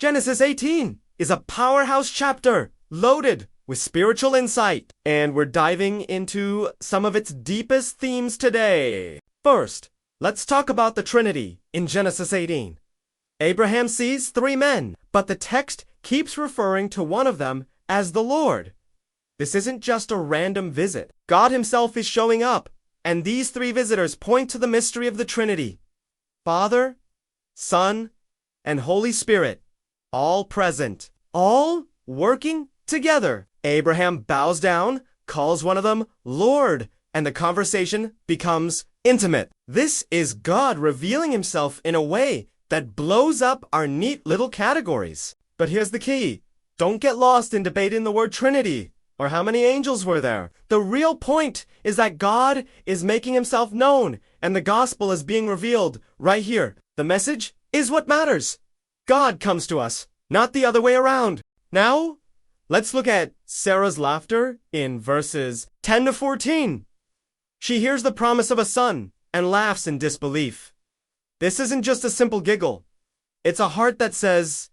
Genesis 18 is a powerhouse chapter loaded with spiritual insight, and we're diving into some of its deepest themes today. First, let's talk about the Trinity in Genesis 18. Abraham sees three men, but the text keeps referring to one of them as the Lord. This isn't just a random visit. God Himself is showing up, and these three visitors point to the mystery of the Trinity Father, Son, and Holy Spirit, all present, all working together. Abraham bows down, calls one of them Lord, and the conversation becomes intimate. This is God revealing himself in a way that blows up our neat little categories. But here's the key don't get lost in debating the word Trinity or how many angels were there. The real point is that God is making himself known and the gospel is being revealed right here. The message is what matters. God comes to us, not the other way around. Now, let's look at Sarah's laughter in verses 10 to 14. She hears the promise of a son and laughs in disbelief. This isn't just a simple giggle. It's a heart that says,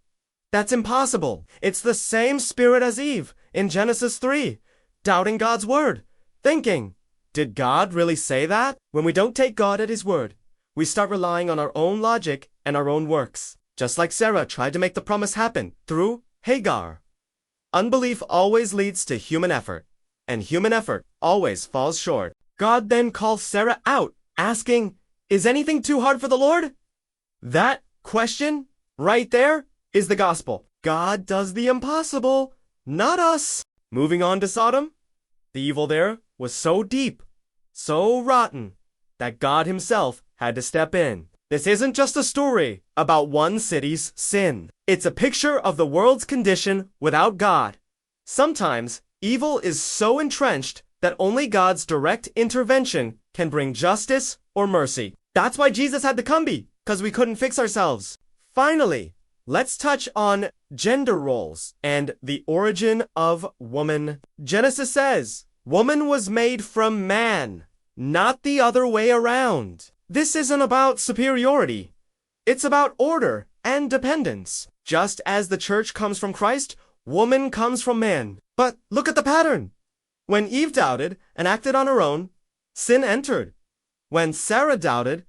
That's impossible. It's the same spirit as Eve in Genesis 3, doubting God's word, thinking, Did God really say that? When we don't take God at his word, we start relying on our own logic and our own works, just like Sarah tried to make the promise happen through Hagar. Unbelief always leads to human effort, and human effort always falls short. God then calls Sarah out, asking, Is anything too hard for the Lord? That question, right there, is the gospel. God does the impossible, not us. Moving on to Sodom, the evil there was so deep, so rotten, that God Himself had to step in. This isn't just a story about one city's sin. It's a picture of the world's condition without God. Sometimes evil is so entrenched that only God's direct intervention can bring justice or mercy. That's why Jesus had to come be, because we couldn't fix ourselves. Finally, let's touch on gender roles and the origin of woman. Genesis says, Woman was made from man, not the other way around. This isn't about superiority. It's about order and dependence. Just as the church comes from Christ, woman comes from man. But look at the pattern. When Eve doubted and acted on her own, sin entered. When Sarah doubted,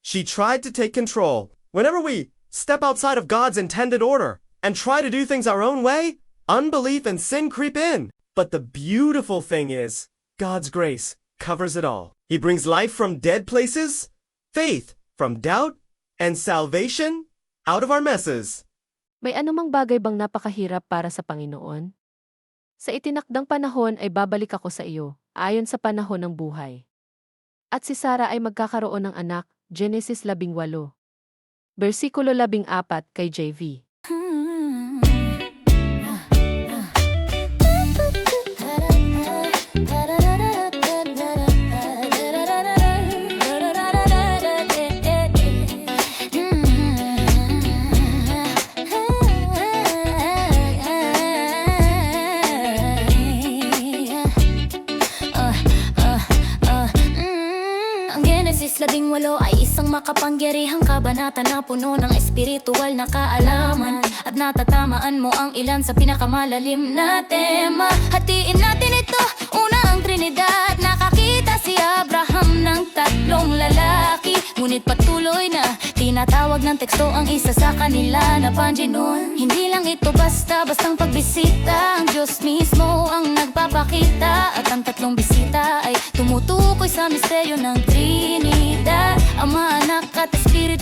she tried to take control. Whenever we step outside of God's intended order and try to do things our own way, unbelief and sin creep in. But the beautiful thing is, God's grace covers it all. He brings life from dead places, faith from doubt, and salvation out of our messes. May anumang bagay bang napakahirap para sa Panginoon? Sa itinakdang panahon ay babalik ako sa iyo, ayon sa panahon ng buhay. At si Sarah ay magkakaroon ng anak, Genesis 18. Versikulo 14 kay JV. Makapangyarihang kabanata na puno ng espiritual na kaalaman. At natatamaan mo ang ilan sa pinakamalalim na tema. Hatiin natin ito, una ang Trinidad. Nakakita si Abraham ng tatlong lalaki. Ngunit patuloy na tinatawag ng teksto ang isa sa kanila na Panginoon Hindi lang ito basta-bastang pagbisita. Ang Diyos mismo ang nagpapakita. At ang tatlong bisita ay tumutukoy sa misteryo ng Trinidad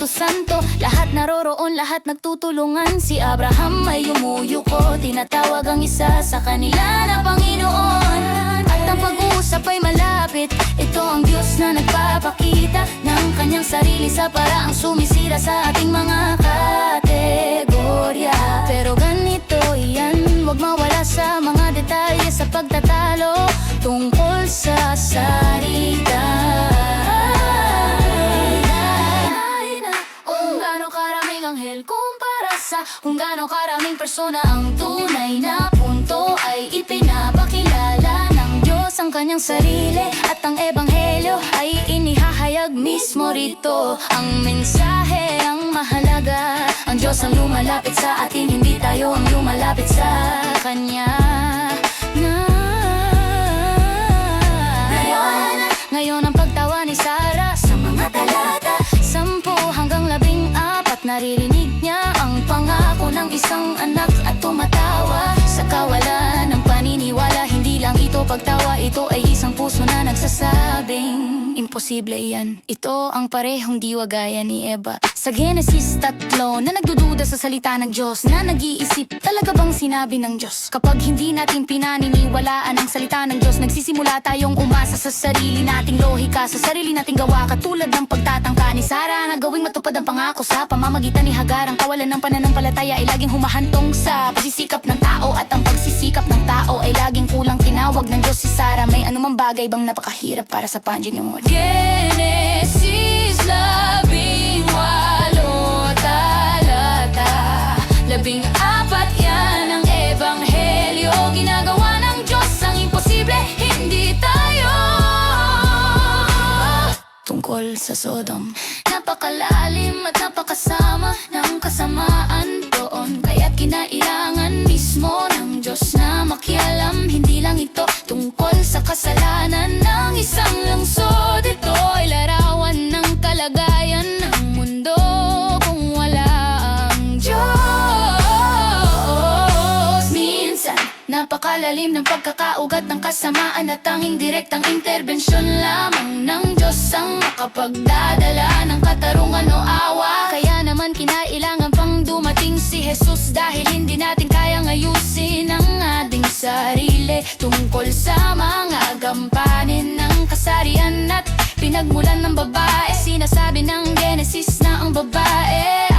Espiritu Santo. Lahat naroroon, lahat nagtutulungan. Si Abraham ay umuyuko Tinatawag ang isa sa kanila na Panginoon. At ang pag-uusap ay malapit. Ito ang Diyos na nagpapakita Ng kanyang sarili sa paraang sumisira sa ating mga kategorya. Pero ganito yan, wag mawala sa mga detalye sa pagtatalo Tungkol sa salita sa Kung gaano karaming persona ang tunay na punto Ay ipinapakilala ng Diyos ang kanyang sarili At ang ebanghelyo ay inihahayag mismo rito. Ang mensahe ang mahalaga. Ang Diyos ang lumalapit sa atin Hindi tayo ang lumalapit sa Kanya pagtawa Ito ay isang puso na nagsasabing Imposible yan. Ito ang parehong diwa gaya ni Eva. Sa Genesis tatlo Na nagdududa sa salita ng Diyos Na nag-iisip Talaga bang sinabi ng Diyos? Kapag hindi natin pinaniniwalaan ang salita ng Diyos Nagsisimula tayong umasa sa sarili nating lohika Sa sarili nating gawa Katulad ng pagtatangka ni Sarah Na gawing matupad ang pangako sa pamamagitan ni Hagar. Ang kawalan ng pananampalataya ay laging humahantong sa Pagsisikap ng tao At ang pagsisikap ng tao ay laging kulang. Tinawag ng Diyos si Sarah May anumang bagay bang napakahirap para sa Panginoon Genesis labing walo talata. Labing apat yan ang ebanghelyo. Ginagawa ng Diyos ang imposible Hindi tayo. Tungkol sa Sodom. Napakalalim at napakasama ng kasamaan doon. Kaya't kinailangan mismo ng Diyos na makialam. Hindi lang ito tungkol sa kasalanan ng isang lungsod napakalalim ng pagkakaugat ng kasamaan At tanging direktang interbensyon lamang ng Diyos Ang makapagdadala ng katarungan o awa. Kaya naman kinailangan pang dumating si Jesus Dahil hindi natin kayang ayusin ang ating sarili Tungkol sa mga gampanin ng kasarian At pinagmulan ng babae. Sinasabi ng Genesis na ang babae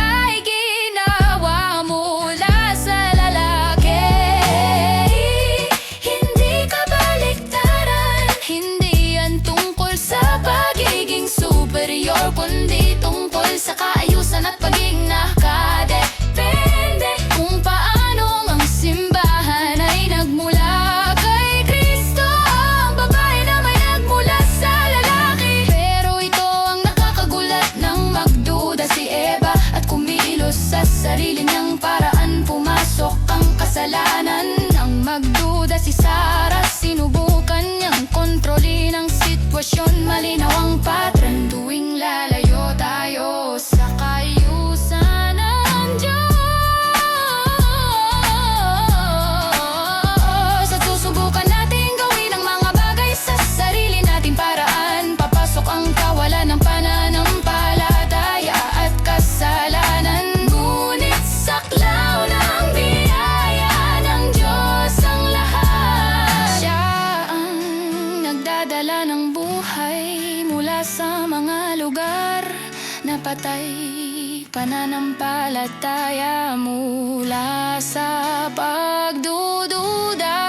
patay Pananampalataya mula sa pagdududa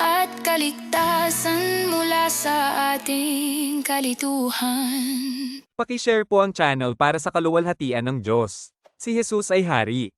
At kaligtasan mula sa ating kalituhan Pakishare po ang channel para sa kaluwalhatian ng Diyos. Si Jesus ay Hari.